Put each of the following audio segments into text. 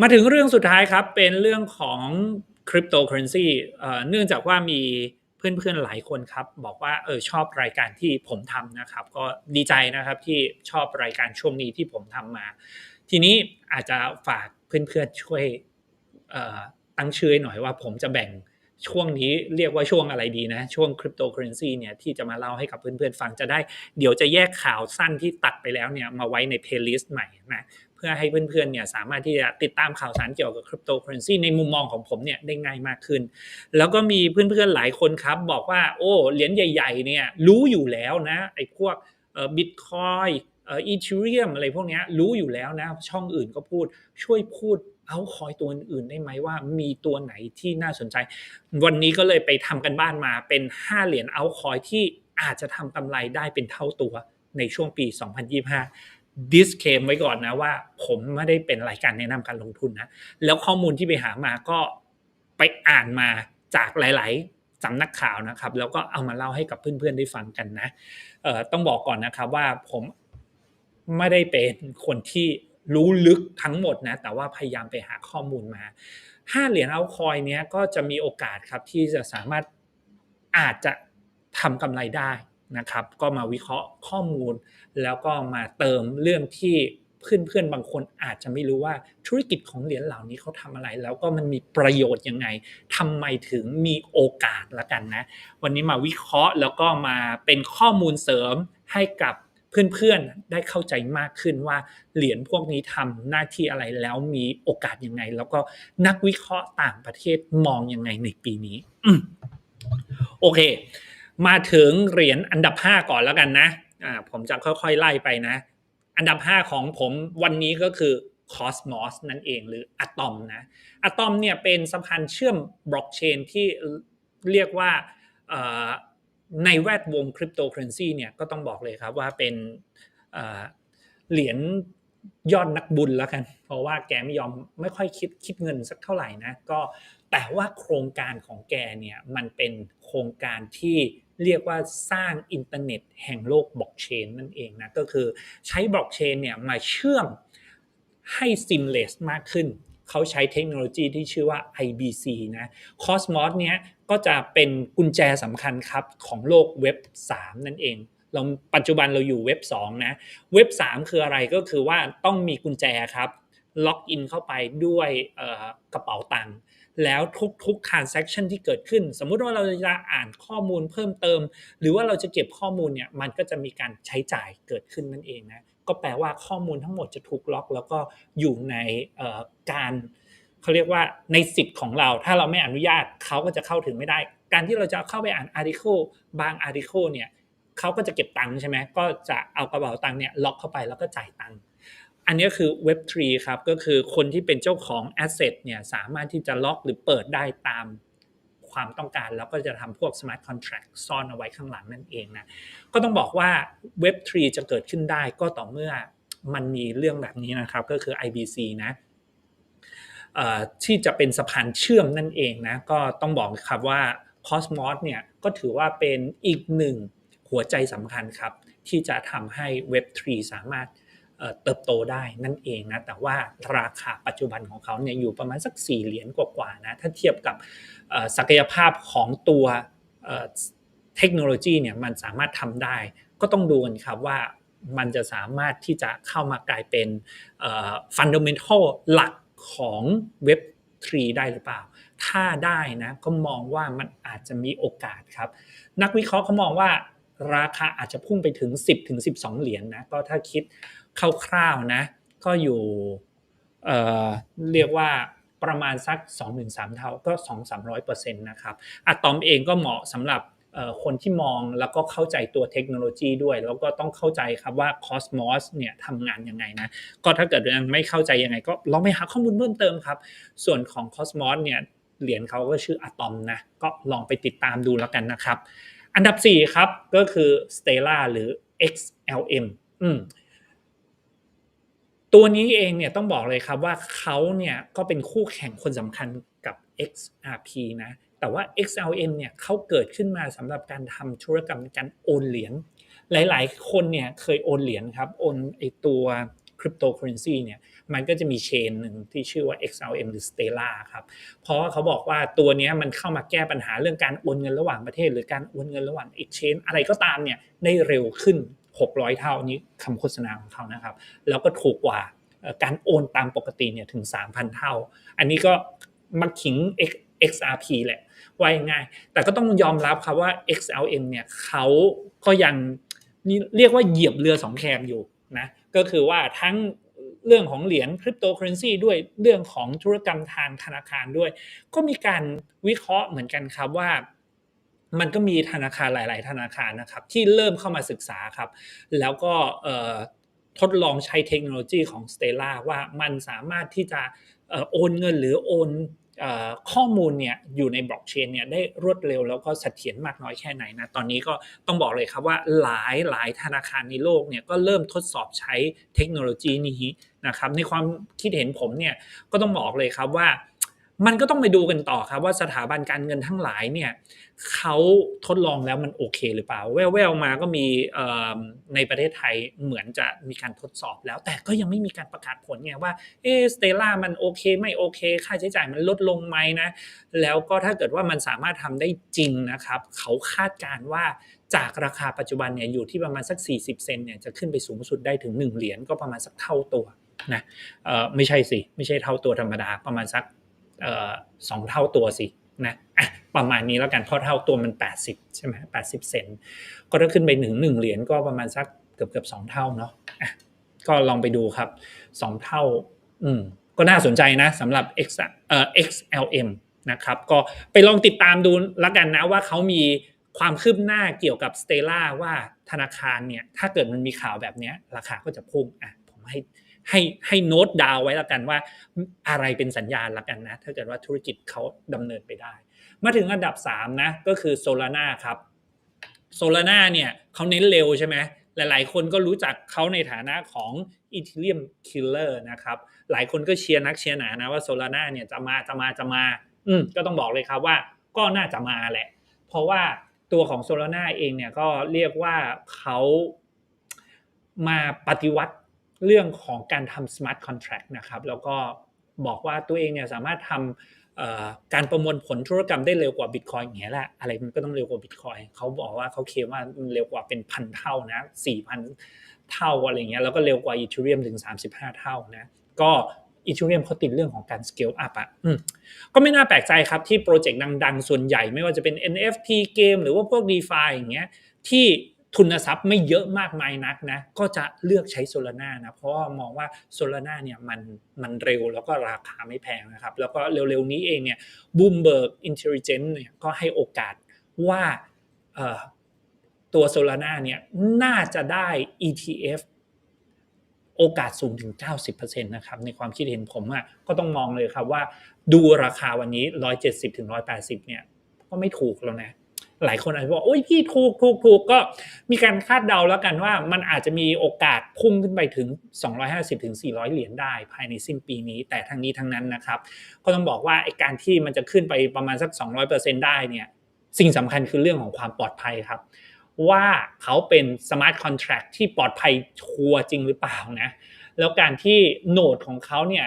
มาถึงเรื่องสุดท้ายครับ เป็นเรื่องของคริปโตเคอเรนซีเนื่องจากว่ามีเพื่อนๆหลายคนครับ บอกว่าเออชอบรายการที่ผมทำนะครับ ก็ดีใจนะครับที่ชอบรายการช่วงนี้ที่ผมทำมา ทีนี้อาจจะฝากเพื่อนๆช่วยตั้งชื่อหน่อยว่าผมจะแบ่ง ช่วงนี้เรียกว่าช่วงอะไรดีนะ ช่วงคริปโตเคอเรนซีเนี่ยที่จะมาเล่าให้กับเพื่อนๆฟังจะได้ เดี๋ยวจะแยกข่าวสั้นที่ตัดไปแล้วเนี่ยมาไว้ในเพลย์ลิสต์ใหม่นะเพื่อให้เพื่อนๆเนี่ยสามารถที่จะติดตามข่าวสารเกี่ยวกับคริปโตเคอเรนซีในมุมมองของผมเนี่ยได้ง่ายมากขึ้น แล้วก็มีเพื่อนๆหลายคนครับบอกว่าโอ้เหรียญใหญ่ๆเนี่ยรู้อยู่แล้วนะไอ้พวกบิตคอยอีเทเรียมอะไรพวกนี้รู้อยู่แล้วนะช่องอื่นก็พูดช่วยพูด เอาคอยตัวอื่นได้ไหมว่ามีตัวไหนที่น่าสนใจ วันนี้ก็เลยไปทำกันบ้านมาเป็น 5 เหรียญเอาคอยที่อาจจะทำกำไรได้เป็นเท่าตัวในช่วงปี 2025 ดิสเคมไว้ก่อนนะว่า ผมไม่ได้เป็นรายการแนะนำการลงทุนนะแล้วข้อมูลที่ไปหามาก็ไปอ่านมาจากหลาย ๆสำนักข่าวนะครับแล้วก็เอามาเล่าให้กับเพื่อนๆได้ฟังกันนะต้องบอกก่อนนะครับว่าผมไม่ได้เป็นคนที่ รู้ลึกทั้งหมดนะ แต่ว่าพยายามไปหาข้อมูลมาห้าเหรียญเอาคอยเนี้ยก็จะมีโอกาสครับที่จะสามารถอาจจะทำกำไรได้นะครับ ก็มาวิเคราะห์ข้อมูล แล้วก็มาเติมเรื่องที่เพื่อนๆบางคนอาจจะไม่รู้ว่าธุรกิจของเหรียญเหล่านี้เขาทำอะไร แล้วก็มันมีประโยชน์ยังไงทำไมถึงมีโอกาสละกันนะ วันนี้มาวิเคราะห์แล้วก็มาเป็นข้อมูลเสริมให้กับ เพื่อนๆได้เข้าใจมากขึ้นว่าเหรียญพวกนี้ทำหน้าที่อะไรแล้วมีโอกาสยังไง แล้วก็นักวิเคราะห์ต่างประเทศมองยังไงในปีนี้โอเค มาถึงเหรียญอันดับ 5 ก่อนแล้วกันนะอ่าผมจะค่อยๆไล่ไปนะ อันดับ 5 ของผมวันนี้ก็คือ Cosmos นั่นเองหรืออะตอมนะอะตอมเนี่ยเป็นสะพานเชื่อมบล็อกเชนที่เรียกว่า ในแวดวงคริปโตเคอเรนซีเนี่ยก็ต้องบอกเลยครับว่าเป็นเหรียญยอดนักบุญแล้วกัน เพราะว่าแกไม่ยอมไม่ค่อยคิดคิดเงินสักเท่าไหร่นะก็แต่ว่าโครงการของแกเนี่ยมันเป็นโครงการที่เรียกว่าสร้างอินเทอร์เน็ตแห่งโลกบล็อกเชนนั่นเองนะก็คือใช้บล็อกเชนเนี่ยมาเชื่อมให้ซิมเลสมากขึ้น เขาใช้เทคโนโลยีที่ชื่อว่า IBC นะ Cosmos เนี้ยก็จะเป็นกุญแจสำคัญครับของโลกเว็บ 3 นั่นเองเราปัจจุบันเราอยู่เว็บ 2 นะ เว็บ 3 คืออะไรก็คือว่าต้องมีกุญแจครับล็อกอินเข้าไปด้วยกระเป๋าตังค์แล้วทุกๆ transaction ที่เกิดขึ้น สมมุติว่าเราจะอ่านข้อมูลเพิ่มเติม หรือว่าเราจะเก็บข้อมูลเนี่ยมันก็จะมีการใช้จ่ายเกิดขึ้นนั่นเองนะ ก็แปลว่าข้อมูลทั้งหมดจะถูกล็อก แล้วก็อยู่ในการเขาเรียกว่าในสิทธิ์ของเรา ถ้าเราไม่อนุญาตเขาก็จะเข้าถึงไม่ได้ การที่เราจะเข้าไปอ่านอาร์ติเคิลบางอาร์ติเคิลเนี่ยเขาก็จะเก็บตังค์ใช่ไหมก็จะเอากระเป๋าตังค์เนี่ยล็อกเข้าไปแล้วก็จ่ายตังค์อันนี้คือ Web3 ครับก็คือคนที่เป็นเจ้าของแอสเซทเนี่ยสามารถที่จะล็อกหรือเปิดได้ตาม ความต้องการ แล้วก็จะทำพวก smart contract ซ่อนเอาไว้ข้างหลังนั่นเองนะก็ต้องบอกว่า Web3 จะเกิดขึ้นได้ก็ต่อเมื่อมันมีเรื่องแบบนี้นะครับ ก็คือ IBC นะที่จะเป็นสะพานเชื่อมนั่นเองนะก็ต้องบอกครับว่า Cosmos เนี่ยก็ถือว่าเป็นอีกหนึ่งหัวใจสำคัญครับ ที่จะทำให้ Web3 สามารถ เติบโตได้นั่นเองนะแต่ว่าราคาปัจจุบันของเขาเนี่ยอยู่ประมาณสัก 4 เหรียญกว่าๆนะถ้าเทียบกับศักยภาพของตัวเทคโนโลยีเนี่ยมันสามารถทำได้ ก็ต้องดูกันครับว่ามันจะสามารถที่จะเข้ามากลายเป็นฟันเดเมนทัลหลักของเว็บ3ได้หรือเปล่า ถ้าได้นะก็มองว่ามันอาจจะมีโอกาสครับ นักวิเคราะห์เขามองว่าราคาอาจจะพุ่งไปถึง 10ถึง12 เหรียญนนะก็ถ้าคิด คร่าวๆนะ ก็อยู่เเรียกว่าประมาณสัก 2-3 เท่าก็ 2-300%นะครับอะตอมเองก็เหมาะสำหรับคนที่มองแล้วก็เข้าใจตัวเทคโนโลยีด้วย แล้วก็ต้องเข้าใจครับว่า Cosmos เนี่ยทำงานยังไงนะ ก็ถ้าเกิดยังไม่เข้าใจยังไง ก็ลองไปหาข้อมูลเพิ่มเติมครับ ส่วนของ Cosmos เนี่ยเหรียญเขาก็ชื่ออะตอมนะก็ลองไปติดตามดูแล้วกันนะครับ อันดับ 4 ครับก็คือ Stella หรือ XLM อืม ตัวนี้เองเนี่ยต้องบอกเลยครับว่าเขาเนี่ยก็เป็นคู่แข่งคนสำคัญกับ XRP นะ แต่ว่า XLM เนี่ยเขาเกิดขึ้นมาสำหรับการทำธุรกรรมในการโอนเหรียญ หลายๆ คนเนี่ยเคยโอนเหรียญครับ โอนไอตัวคริปโตเคอเรนซีเนี่ยมันก็จะมีเชนหนึ่งที่ชื่อว่า XLM หรือ Stellar ครับ เพราะว่าเขาบอกว่าตัวนี้มันเข้ามาแก้ปัญหาเรื่องการโอนเงินระหว่างประเทศ หรือการโอนเงินระหว่าง exchange อะไรก็ตามเนี่ยได้เร็วขึ้น 600 เท่านี้คำโฆษณาของเขานะครับ แล้วก็ถูกกว่าการโอนตามปกติเนี่ยถึง 3,000 เท่า อันนี้ก็มาขิง xrp แหละว่าง่าย แต่ก็ต้องยอมรับครับว่า XLM เนี่ยเขาก็ยังเรียกว่าเหยียบเรือสองแคมอยู่นะก็คือว่าทั้งเรื่องของเหรียญคริปโตเคอเรนซีด้วยเรื่องของธุรกรรมทางธนาคารด้วย ก็มีการวิเคราะห์เหมือนกันครับว่า มันก็มีธนาคารหลาย ๆ ธนาคารนะครับ ที่เริ่มเข้ามาศึกษาครับ แล้วก็ทดลองใช้เทคโนโลยีของ Stella ว่ามันสามารถที่จะโอนเงินหรือโอนข้อมูลเนี่ยอยู่ในบล็อกเชนเนี่ยได้รวดเร็วแล้วก็เสถียรมากน้อยแค่ไหนนะตอนนี้ก็ต้องบอกเลยครับว่าหลายหลายธนาคารในโลกเนี่ยก็เริ่มทดสอบใช้เทคโนโลยีนี้นะครับในความคิดเห็นผมเนี่ยก็ต้องบอกเลยครับว่า มันก็ต้องไปดูกันต่อครับว่าสถาบันการเงินทั้งหลายเนี่ยเขาทดลองแล้วมันโอเคหรือเปล่า แว่วๆมาก็มีในประเทศไทยเหมือนจะมีการทดสอบแล้ว แต่ก็ยังไม่มีการประกาศผลไงว่าเอสเตล่ามันโอเคไม่โอเค ค่าใช้จ่ายมันลดลงไหมนะแล้วก็ถ้าเกิดว่ามันสามารถทำได้จริงนะครับเขาคาดการณ์ว่าจากราคาปัจจุบันเนี่ยอยู่ที่ประมาณสัก 40 เซนเนี่ยจะขึ้นไปสูงสุดได้ถึง 1 เหรียญก็ประมาณสักเท่าตัวนะไม่ใช่สิไม่ใช่เท่าตัวธรรมดาประมาณสัก สองเท่าตัวสินะอะประมาณนี้แล้วกันเพราะเท่าตัวมัน 80 ใช่ไหม80เซนก็ถ้าขึ้นไปหนึ่งหนึ่งเหรียญก็ประมาณสักเกือบเกือบสองเท่าเนาะอะก็ลองไปดูครับสองเท่าอืมก็น่าสนใจนะสำหรับ X เอ่อ XLM นะครับก็ไปลองติดตามดูแล้วกันนะว่าเขามีความคืบหน้าเกี่ยวกับ Stella ว่าธนาคารเนี่ยถ้าเกิดมันมีข่าวแบบนี้ราคาก็จะพุ่งอะผมให้ ให้ให้โน้ตดาวไว้แล้วกันว่าอะไรเป็นสัญญาณละกันนะ ถ้าเกิดว่าธุรกิจเขาดำเนินไปได้ มาถึงอันดับ3นะก็คือ Solana ครับ Solana เนี่ยเขาเน้นเร็วใช่ไหมหลาย ๆ คนก็รู้จักเขาในฐานะของ Ethereum Killer นะครับหลายคนก็เชียร์นักเชียร์หนานะว่า Solana เนี่ยจะมาจะมาจะมา อืมก็ต้องบอกเลยครับว่าก็น่าจะมาแหละ เพราะว่าตัวของ Solana เองเนี่ยก็เรียกว่าเขามาปฏิวัติ เรื่องของการทำ smart contract นะครับแล้วก็บอกว่าตัวเองเนี่ยสามารถทำการประมวลผลธุรกรรมได้เร็วกว่า Bitcoin อย่างเงี้ยแหละอะไรมันก็ต้องเร็วกว่า Bitcoin เขาบอกว่าเขาเคลมว่ามันเร็วกว่าเป็นพันเท่านะสี่พันเท่าอะไรเงี้ยแล้วก็เร็วกว่า Ethereum ถึง 35 เท่านะก็ Ethereum เขาติดเรื่องของการ scale up อะก็ไม่น่าแปลกใจครับที่โปรเจกต์ดัง ๆ ส่วนใหญ่ไม่ว่าจะเป็น NFT เกม หรือว่าพวก DeFi อย่างเงี้ยที่ ทุนทรัพย์ไม่เยอะมากมายนักนะก็จะเลือกใช้ Solana นะเพราะมองว่า Solana เนี่ยมันมันเร็วแล้วก็ราคาไม่แพงนะครับ แล้วก็เร็วๆนี้เองเนี่ย Bloomberg Intelligence เนี่ยก็ให้โอกาสว่าตัว Solana เนี่ยน่าจะได้ ETF โอกาสสูงถึง 90%นะครับในความคิดเห็นผมอะก็ต้องมองเลยครับว่าดูราคาวันนี้ 170ถึง180เนี่ยก็ไม่ถูกแล้วนะ หลายคนอาจจะบอกโอ้ยพี่ถูกถูกถูกก็มีการคาดเดาแล้วกันว่ามันอาจจะมีโอกาสพุ่งขึ้นไปถึง 250ถึง400 เหรียญได้ภายในสิ้นปีนี้ แต่ทั้งนี้ทั้งนั้นนะครับก็ต้องบอกว่าไอการที่มันจะขึ้นไปประมาณสัก 200%ได้เนี่ยสิ่งสำคัญคือเรื่องของความปลอดภัยครับ ว่าเขาเป็นสมาร์ทคอนแท็กที่ปลอดภัยชัวจริงหรือเปล่านะแล้วการที่โหนดของเขาเนี่ย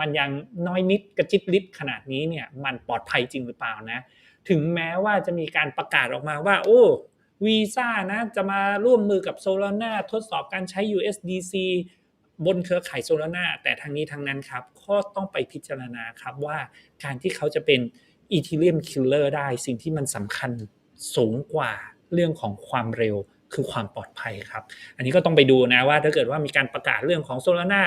มันยังน้อยนิดกระจิตลิดขนาดนี้เนี่ยมันปลอดภัยจริงหรือเปล่านะ ถึงแม้ว่าจะมีการประกาศออกมาว่า โอ้วีซ่านะจะมาร่วมมือกับ Solana ทดสอบการใช้ USDC บนเครือข่าย Solana แต่ทางนี้ทางนั้นครับก็ต้องไปพิจารณาครับว่าการที่เขาจะเป็น Ethereum Killer ได้สิ่งที่มันสำคัญสูงกว่าเรื่องของความเร็วคือความปลอดภัยครับ อันนี้ก็ต้องไปดูนะว่าถ้าเกิดว่ามีการประกาศเรื่องของ Solana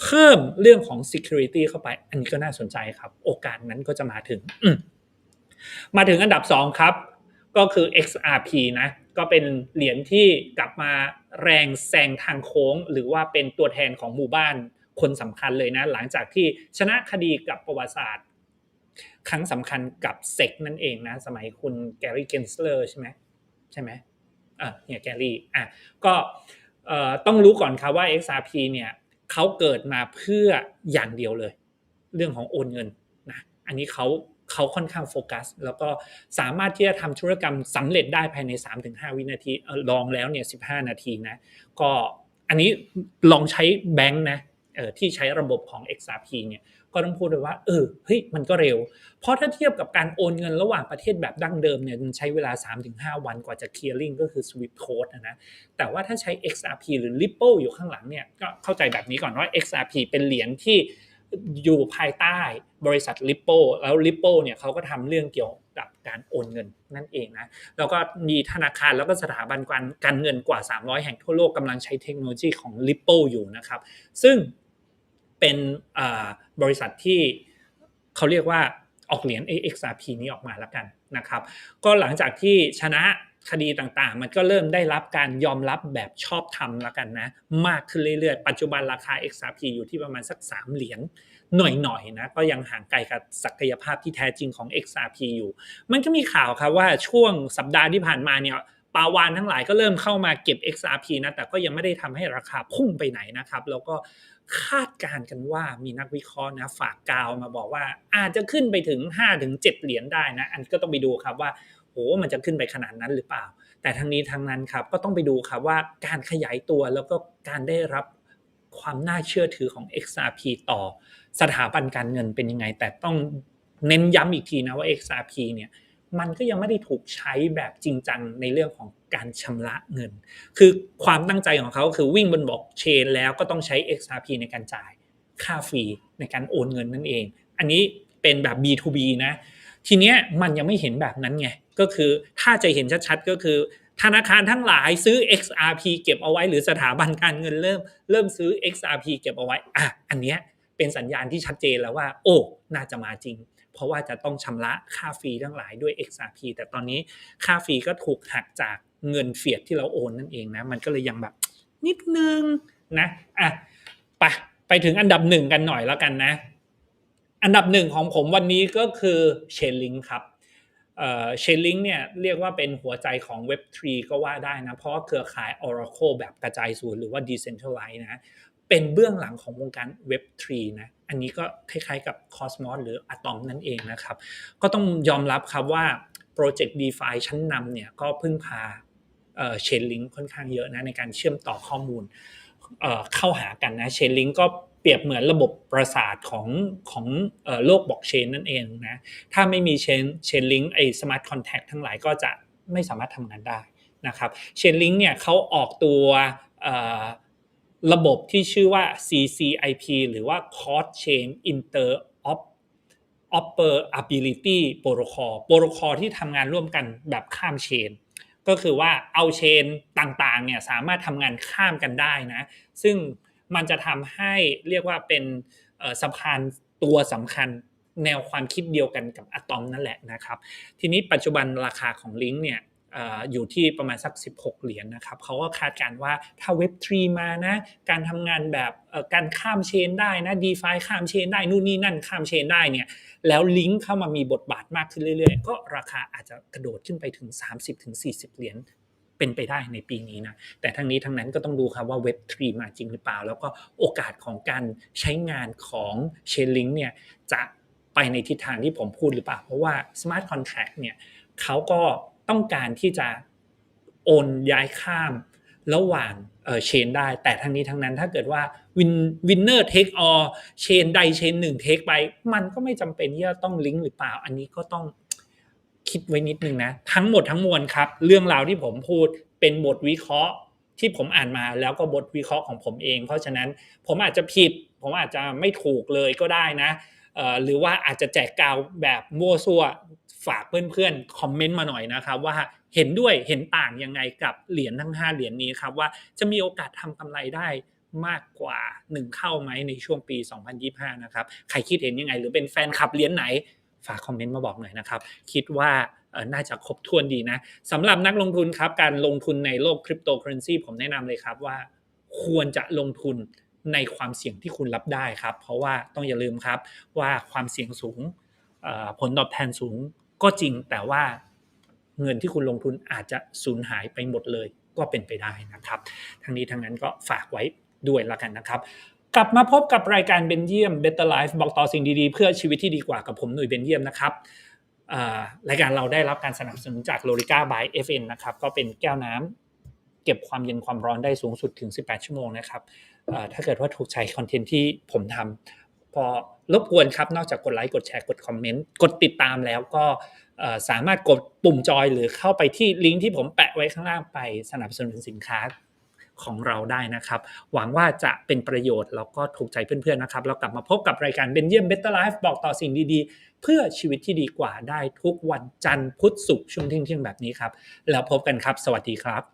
เพิ่มเรื่องของ security เข้าไป อันนี้ก็น่าสนใจครับ โอกาสนั้นก็จะมาถึง มาถึงอันดับ 2 ครับ ก็คือ XRP นะ ก็เป็นเหรียญที่กลับมาแรงแซงทางโค้ง หรือว่าเป็นตัวแทนของหมู่บ้านคนสำคัญเลยนะ หลังจากที่ชนะคดีกับประวัติศาสตร์ ครั้งสำคัญกับเซกนั่นเองนะ สมัยคุณแกรี่เกนสเลอร์ใช่ไหมใช่ไหมอะเนี่ยแกรี่อะก็ต้องรู้ก่อนครับว่า XRP เนี่ยเขาเกิดมาเพื่ออย่างเดียวเลย เรื่องของโอนเงินนะอันนี้เขา เขาค่อนข้างโฟกัส แล้วก็สามารถที่จะทำธุรกรรมสำเร็จได้ภายใน 3-5 วินาทีลองแล้วเนี่ย15 นาทีนะก็อันนี้ลองใช้แบงค์นะที่ใช้ระบบของ XRP เนี่ยก็ต้องพูดเลยว่าเออเฮ้ยมันก็เร็ว เพราะถ้าเทียบกับการโอนเงินระหว่างประเทศแบบดั้งเดิมเนี่ยมันใช้เวลา 3-5 วันกว่าจะ clearing ก็คือ swift code นะนะ แต่ว่าถ้าใช้ XRP หรือ Ripple อยู่ข้างหลังเนี่ยก็เข้าใจแบบนี้ก่อนว่า XRP เป็นเหรียญที่ อยู่ภายใต้บริษัท Ripple แล้ว Ripple เนี่ยเขาก็ทำเรื่องเกี่ยวกับการโอนเงินนั่นเองนะแล้วก็มีธนาคารแล้วก็สถาบันการการเงินกว่า 300 แห่งทั่วโลกกำลังใช้เทคโนโลยีของ Ripple อยู่นะครับ ซึ่งเป็นบริษัทที่เขาเรียกว่าออกเหรียญ XRP นี้ออกมาแล้วกันนะครับ ก็หลังจากที่ชนะ คดีต่างๆ มันก็เริ่มได้รับการยอมรับแบบชอบธรรมแล้วกันนะ มากขึ้นเรื่อยๆ ปัจจุบันราคา XRP อยู่ที่ประมาณสัก 3 เหรียญหน่อยๆนะก็ยังห่างไกลกับศักยภาพที่แท้จริงของ XRP อยู่ มันก็มีข่าวครับว่าช่วงสัปดาห์ที่ผ่านมาเนี่ยปาวานทั้งหลายก็เริ่มเข้ามาเก็บ XRP นะแต่ก็ยังไม่ได้ทำให้ราคาพุ่งไปไหนนะครับ แล้วก็ คาดการณ์กันว่ามีนักวิเคราะห์นะฝากกาวมาบอกว่า อาจจะขึ้นไปถึง 5-7 เหรียญได้นะ อันก็ต้องไปดูครับว่าโหมันจะขึ้นไปขนาดนั้นหรือเปล่า แต่ทั้งนี้ทั้งนั้นครับก็ต้องไปดูครับว่าการขยายตัวแล้วก็การได้รับความน่าเชื่อถือของ XRP ต่อสถาบันการเงินเป็นยังไง แต่ต้องเน้นย้ำอีกทีนะว่า XRP เนี่ย มันก็ยังไม่ได้ถูกใช้แบบจริงจังในเรื่องของการชำระเงิน คือความตั้งใจของเขาคือวิ่งบนบล็อกเชนแล้วก็ต้องใช้ XRP ในการจ่ายค่าฟรีในการโอนเงินนั่นเอง อันนี้เป็นแบบ B2B นะ ทีเนี้ยมันยังไม่เห็นแบบนั้นไง ก็คือถ้าจะเห็นชัดๆก็คือ ธนาคารทั้งหลายซื้อ XRP เก็บเอาไว้ หรือสถาบันการเงินเริ่ม เริ่มซื้อ XRP เก็บเอาไว้ อะ อันเนี้ยเป็นสัญญาณที่ชัดเจนแล้วว่า โอ้ น่าจะมาจริง เพราะว่าจะต้องชำระค่าฟรีทั้งหลายด้วย XRP แต่ตอนนี้ค่าฟรีก็ถูกหักจากเงินเฟียดที่เราโอนนั่นเองนะมันก็เลยยังแบบนิดนึงนะอะไปไปถึงอันดับหนึ่งกันหน่อยแล้วกันนะ อันดับหนึ่งของผมวันนี้ก็คือ Chainlink ครับเชนลิงเนี่ยเรียกว่าเป็นหัวใจของ Web3 ก็ว่าได้นะ เพราะเครือข่าย Oracle แบบกระจายศูนย์หรือว่า Decentralized นะ เป็นเบื้องหลังของวงการ Web3 นะ อันนี้ก็คล้ายๆกับ Cosmos หรือ Atom นั่นเองนะครับ ก็ต้องยอมรับครับว่าโปรเจกต์ DeFi ชั้นนำเนี่ยก็พึ่งพาเชนลิงค่อนข้างเยอะนะในการเชื่อมต่อข้อมูลเข้าหากันนะเชนลิงก็เปรียบเหมือนระบบประสาทของของโลกบล็อกเชนนั่นเองนะถ้าไม่มีเชนเชนลิงไอสมาร์ทคอนแทคทั้งหลายก็จะไม่สามารถทำงานได้นะครับเชนลิงเนี่ยเขาออกตัว ระบบที่ชื่อว่า CCIP หรือว่า Cross Chain Inter Operability Protocol โปรโตคอลที่ทำงานร่วมกันแบบข้ามเชน ก็คือว่าเอาเชนต่างๆเนี่ยสามารถทำงานข้ามกันได้นะ ซึ่งมันจะทำให้เรียกว่าเป็นสะพานตัวสำคัญแนวความคิดเดียวกันกับอะตอมนั่นแหละนะครับ ทีนี้ปัจจุบันราคาของลิงก์เนี่ย อยู่ที่ประมาณสัก 16 เหรียญนนะครับเขาก็คาดการว่าถ้าเว็บ3มานะ การทำงานแบบการข้ามเชนได้นะ d e f าข้ามเชนได้นู่นนี่นั่นข้ามเชนได้เนี่ยแล้วลิงก์เข้ามามีบทบาทมากขึ้นเรื่อยๆ ก็ราคาอาจจะกระโดดขึ้นไปถึง 30-40 เหรียญเป็นไปได้ในปีนี้นะแต่ทั้งนี้ทั้งนั้นก็ต้องดูครับว่าเว็บ3มาจริงหรือเปล่า แล้วก็โอกาสของการใช้งานของเชนลิงเนี่ยจะไปในทิศทางที่ผมพูดหรือเปล่า เพราะว่า Smart Contract เนี่ยเขาก็ ต้องการที่จะโอนย้ายข้ามระหว่างเชนได้ แต่ทั้งนี้ทั้งนั้นถ้าเกิดว่าวินวินเนอร์เทคออเชนใดเชนหนึ่งเทคไปมันก็ไม่จำเป็นที่จะต้องลิงก์หรือเปล่า อันนี้ก็ต้องคิดไว้นิดนึงนะ ทั้งหมดทั้งมวลครับ เรื่องราวที่ผมพูดเป็นบทวิเคราะห์ที่ผมอ่านมาแล้วก็บทวิเคราะห์ของผมเอง เพราะฉะนั้นผมอาจจะผิด ผมอาจจะไม่ถูกเลยก็ได้นะ หรือว่าอาจจะแจกกาวแบบมั่วซั่วฝากเพื่อนๆคอมเมนต์มาหน่อยนะครับว่าเห็นด้วยเห็นต่างยังไงกับเหรียญทั้ง 5 เหรียญนี้ครับว่าจะมีโอกาสทำกำไรได้มากกว่า 1 เข้าไหมในช่วงปี 2025 นะครับ ใครคิดเห็นยังไง หรือเป็นแฟนคลับเหรียญไหน ฝากคอมเมนต์มาบอกหน่อยนะครับ คิดว่าน่าจะครบถ้วนดีนะสำหรับนักลงทุนครับ การลงทุนในโลกคริปโตเคอเรนซีผมแนะนำเลยครับว่า ควรจะลงทุน ในความเสี่ยงที่คุณรับได้ครับ เพราะว่าต้องอย่าลืมครับว่าความเสี่ยงสูงผลตอบแทนสูงก็จริงแต่ว่าเงินที่คุณลงทุนอาจจะสูญหายไปหมดเลยก็เป็นไปได้นะครับ ทั้งนี้ทั้งนั้นก็ฝากไว้ด้วยละกันนะครับ กลับมาพบกับรายการเบนเยียม Better Life บอกต่อสิ่งดีๆ เพื่อชีวิตที่ดีกว่ากับผมหนุ่ยเบนเยียมนะครับรายการเราได้รับการสนับสนุนจากโลริก้าบาย FN นะครับก็เป็นแก้วน้ำ เก็บความเย็นความร้อนได้สูงสุดถึง 18 ชั่วโมงนะครับถ้าเกิดว่าถูกใจคอนเทนต์ที่ผมทำพอรบกวนครับ นอกจากกดไลค์กดแชร์กดคอมเมนต์กดติดตามแล้วก็สามารถกดปุ่มจอยหรือเข้าไปที่ลิงก์ที่ผมแปะไว้ข้างล่างไปสนับสนุนสินค้าของเราได้นะครับ หวังว่าจะเป็นประโยชน์แล้วก็ถูกใจเพื่อนๆนะครับแล้วกลับมาพบกับรายการเบนเยียมเบตเตอร์ไลฟ์บอกต่อสิ่งดีๆ เพื่อชีวิตที่ดีกว่าได้ทุกวันจันทร์พุธศุกร์ช่วงเที่ยงๆแบบนี้ครับ แล้วพบกันครับ สวัสดีครับ